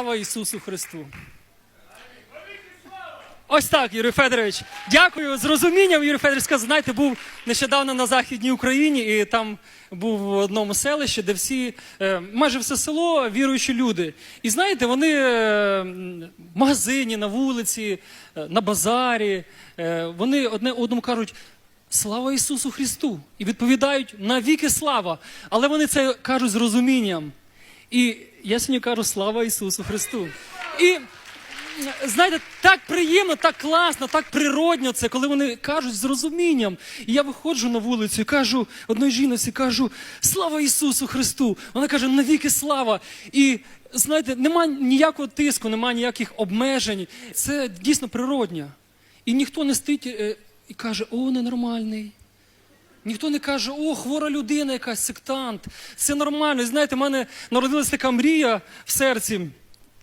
Слава Ісусу Христу! Ось так, Юрій Федорович. Дякую з розумінням. Юрій Федорович сказав, знаєте, був нещодавно на Західній Україні, і там був в одному селищі, де всі, е, майже все село віруючі люди. І знаєте, вони е, в магазині, на вулиці, е, на базарі, вони одне одному кажуть. Слава Ісусу Христу! І відповідають навіки слава. Але вони це кажуть з розумінням. І я сьогодні кажу слава Ісусу Христу. І знаєте, так приємно, так класно, так природньо це, коли вони кажуть з розумінням. І я виходжу на вулицю і кажу одної жінці, кажу слава Ісусу Христу. Вона каже, навіки слава. І знаєте, нема ніякого тиску, нема ніяких обмежень. Це дійсно природньо. І ніхто не стоїть е, і каже, о, ненормальний. Ніхто не каже, о, хвора людина, якась сектант. Це нормально. Знаєте, в мене народилася така мрія в серці.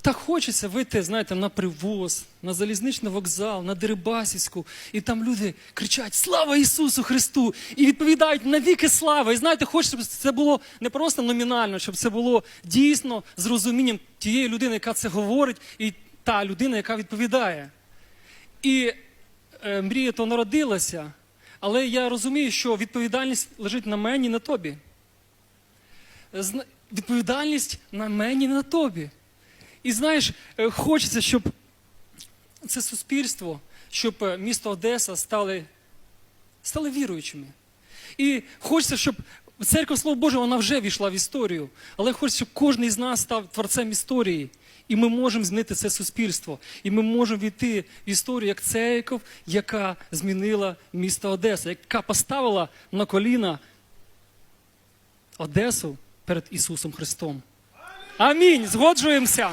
Так хочеться вийти, знаєте, на привоз, на залізничний вокзал, на Дерибасівську, і там люди кричать Слава Ісусу Христу! І відповідають навіки слава. І знаєте, хочеться, щоб це було не просто номінально, щоб це було дійсно з розумінням тієї людини, яка це говорить, і та людина, яка відповідає. І е, мрія то народилася, але я розумію, що відповідальність лежить на мені, на тобі. Відповідальність на мені, на тобі. І знаєш, е, хочеться, щоб це суспільство, щоб е, місто Одеса стали, стали віруючими. І хочеться, щоб церква Слово Боже, вона вже війшла в історію. Але хочеться, щоб кожен із нас став творцем історії. І ми можемо змінити це суспільство. І ми можемо війти в історію як церков, яка змінила місто Одеса, яка поставила на коліна Одесу перед Ісусом Христом. Амінь. Згоджуємося.